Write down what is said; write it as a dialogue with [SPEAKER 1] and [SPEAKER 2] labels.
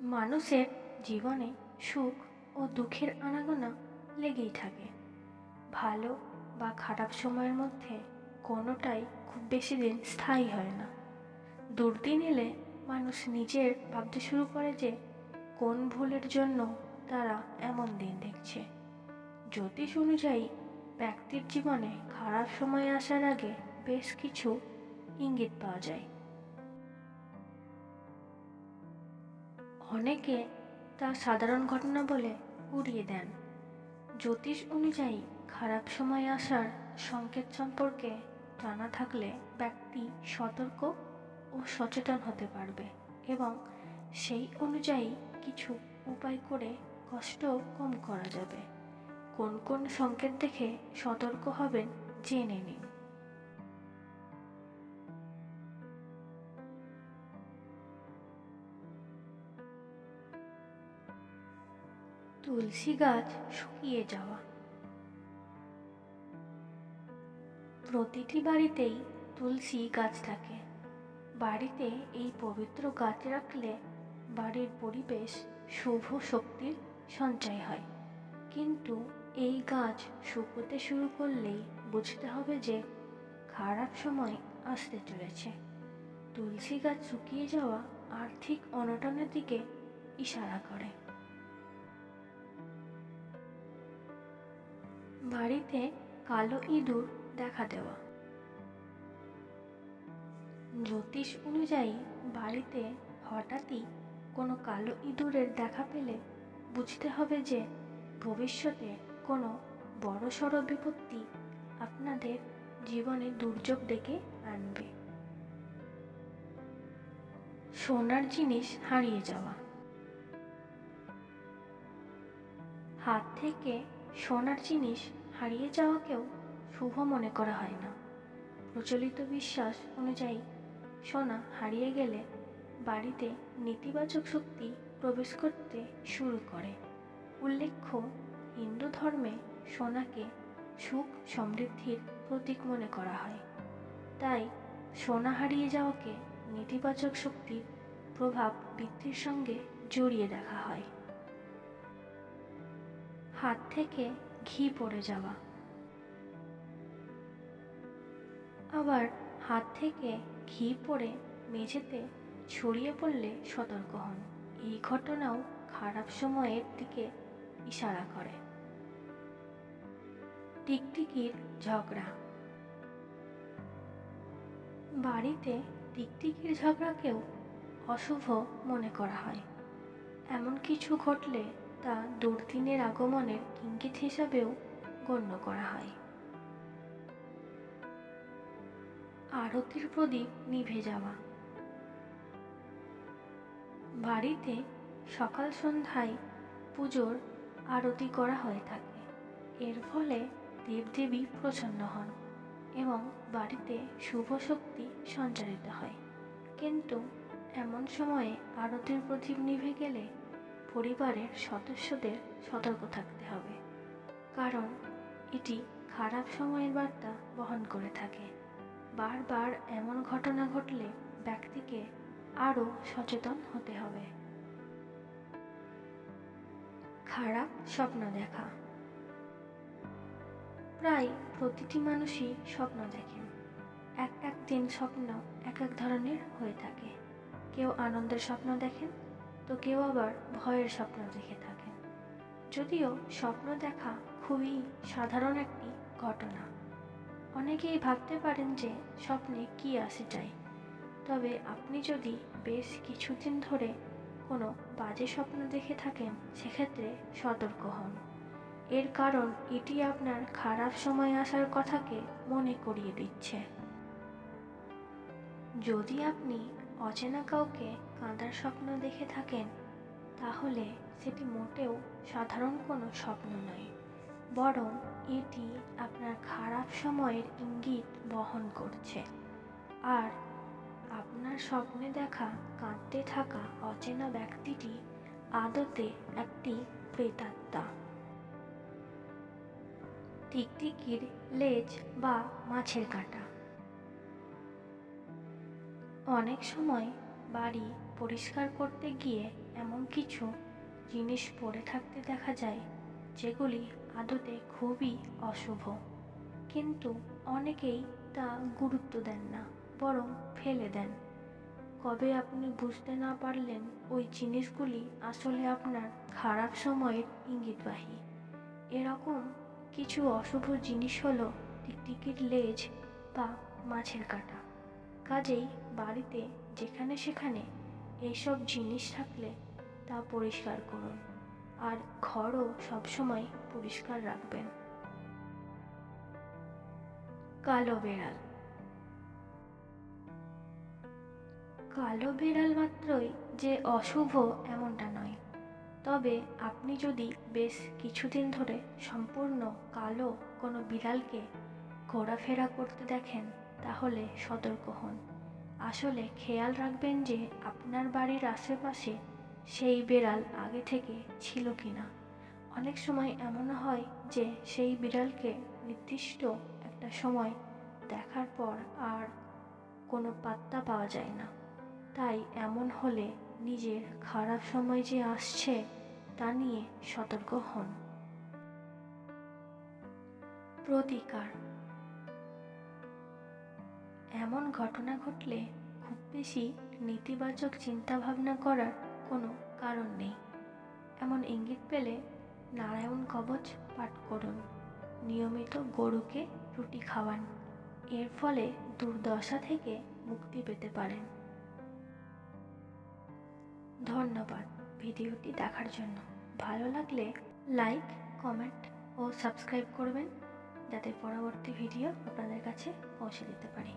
[SPEAKER 1] মানুষের জীবনে সুখ ও দুঃখের আনাগোনা লেগেই থাকে। ভালো বা খারাপ সময়ের মধ্যে কোনোটাই খুব বেশি দিন স্থায়ী হয় না। দুর্দিন এলে মানুষ নিজের ভাবতে শুরু করে যে, কোন ভুলের জন্য তারা এমন দিন দেখছে। জ্যোতিষ অনুযায়ী, ব্যক্তির জীবনে খারাপ সময় আসার আগে বেশ কিছু ইঙ্গিত পাওয়া যায়। অনেকে তা সাধারণ ঘটনা বলে উড়িয়ে দেন। জ্যোতিষ অনুযায়ী, খারাপ সময় আসার সংকেত সম্পর্কে জানা থাকলে ব্যক্তি সতর্ক ও সচেতন হতে পারবে এবং সেই অনুযায়ী কিছু উপায় করে কষ্ট কম করা যাবে। কোন কোন সংকেত দেখে সতর্ক হবেন, জেনে নিন। তুলসী গাছ শুকিয়ে যাওয়া। প্রতিটি বাড়িতেই তুলসী গাছ থাকে। বাড়িতে এই পবিত্র গাছ রাখলে বাড়ির পরিবেশ শুভ শক্তির সঞ্চয় হয়। কিন্তু এই গাছ শুকোতে শুরু করলেই বুঝতে হবে যে খারাপ সময় আসতে চলেছে। তুলসী গাছ শুকিয়ে যাওয়া আর্থিক অনটনের দিকে ইশারা করে। বাড়িতে কালো ইঁদুর দেখা দেওয়া। জ্যোতিষ অনুযায়ী বাড়িতে হঠাৎই কোনো কালো ইঁদুরের দেখা পেলে বুঝতে হবে যে ভবিষ্যতে কোনো বড়সড় বিপত্তি আপনাদের জীবনে দুর্যোগ ডেকে আনবে। সোনার জিনিস হারিয়ে যাওয়া। হাত থেকে সোনার জিনিস হারিয়ে যাওয়াকেও শুভ মনে করা হয় না। প্রচলিত বিশ্বাস অনুযায়ী, সোনা হারিয়ে গেলে বাড়িতে নেতিবাচক শক্তি প্রবেশ করতে শুরু করে। উল্লেখ্য, হিন্দু ধর্মে সোনাকে সুখ সমৃদ্ধির প্রতীক মনে করা হয়। তাই সোনা হারিয়ে যাওয়াকে নেতিবাচক শক্তির প্রভাব বৃদ্ধির সঙ্গে জড়িয়ে দেখা হয়। হাত থেকে ঘি পড়ে যাওয়া। আবার হাত থেকে ঘি পড়ে মেঝেতে ছড়িয়ে পড়লে সতর্ক হন। এই ঘটনাও খারাপ সময়ের দিকে ইশারা করে। টিকটিকির ঝগড়া। বাড়িতে টিকটিকির ঝগড়াকেও অশুভ মনে করা হয়। এমন কিছু ঘটলে তা দুর্দিনের আগমনের ইঙ্গিত হিসাবেও গণ্য করা হয়। আরতির প্রদীপ নিভে যাওয়া। বাড়িতে সকাল সন্ধ্যায় পুজোর আরতি করা হয়ে থাকে। এর ফলে দেবদেবী প্রসন্ন হন এবং বাড়িতে শুভ শক্তি সঞ্চারিত হয়। কিন্তু এমন সময়ে আরতির প্রদীপ নিভে গেলে পরিবারের সদস্যদের সতর্ক থাকতে হবে। কারণ এটি খারাপ সময়ের বার্তা বহন করে থাকে। বারবার এমন ঘটনা ঘটলে ব্যক্তিকে আরও সচেতন হতে হবে। খারাপ স্বপ্ন দেখা। প্রায় প্রতিটি মানুষই স্বপ্ন দেখেন। এক এক দিন স্বপ্ন এক এক ধরনের হয়ে থাকে। কেউ আনন্দের স্বপ্ন দেখেন তো কেউ আবার ভয়ের স্বপ্ন দেখে থাকেন। যদিও স্বপ্ন দেখা খুবই সাধারণ একটি ঘটনা। অনেকেই ভাবতে পারেন যে স্বপ্নে কি আসে যায়। তবে আপনি যদি বেশ কিছুদিন ধরে কোনো বাজে স্বপ্ন দেখে থাকেন, সেক্ষেত্রে সতর্ক হন। এর কারণ এটি আপনার খারাপ সময় আসার কথাকে মনে করিয়ে দিচ্ছে। যদি আপনি অচেনা কাউকে কাঁদার স্বপ্ন দেখে থাকেন, তাহলে সেটি মোটেও সাধারণ কোনো স্বপ্ন নয়। বরং এটি আপনার খারাপ সময়ের ইঙ্গিত বহন করছে। আর আপনার স্বপ্নে দেখা, কাঁদতে থাকা অচেনা ব্যক্তিটি আদতে একটি প্রেতাত্মা। টিকটিকির লেজ বা মাছের কাঁটা। অনেক সময় বাড়ি পরিষ্কার করতে গিয়ে এমন কিছু জিনিস পড়ে থাকতে দেখা যায়, যেগুলি আদতে খুবই অশুভ। কিন্তু অনেকেই তা গুরুত্ব দেন না, বরং ফেলে দেন। কবে আপনি বুঝতে না পারলেন ওই জিনিসগুলি আসলে আপনার খারাপ সময়ের ইঙ্গিতবাহী? এরকম কিছু অশুভ জিনিস হলো টিকটিকির লেজ বা মাছের কাঁটা। কাজেই বাড়িতে যেখানে সেখানে এইসব জিনিস থাকলে তা পরিষ্কার করুন। আর ঘরও সবসময় পরিষ্কার রাখবেন। কালো বেড়াল। কালো বিড়াল মাত্রই যে অশুভ এমনটা নয়। তবে আপনি যদি বেশ কিছুদিন ধরে সম্পূর্ণ কালো কোনো বিড়ালকে ঘোরাফেরা করতে দেখেন তাহলে সতর্ক হন। আসলে খেয়াল রাখবেন যে আপনার বাড়ির আশেপাশে সেই বিড়াল আগে থেকে ছিল কি না অনেক সময় এমন হয় যে সেই বিড়ালকে নির্দিষ্ট একটা সময় দেখার পর আর কোনো পাত্তা পাওয়া যায় না। তাই এমন হলে নিজের খারাপ সময় যে আসছে তা নিয়ে সতর্ক হন। প্রতিকার। এমন ঘটনা ঘটলে খুব বেশি নেতিবাচক চিন্তাভাবনা করার কোনো কারণ নেই। এমন ইঙ্গিত পেলে নারায়ণ কবচ পাঠ করুন। নিয়মিত গরুকে রুটি খাওয়ান। এর ফলে দুর্দশা থেকে মুক্তি পেতে পারেন। ধন্যবাদ ভিডিওটি দেখার জন্য। ভালো লাগলে লাইক, কমেন্ট ও সাবস্ক্রাইব করবেন। যাতে পরবর্তী ভিডিও আপনাদের কাছে পৌঁছে দিতে পারি।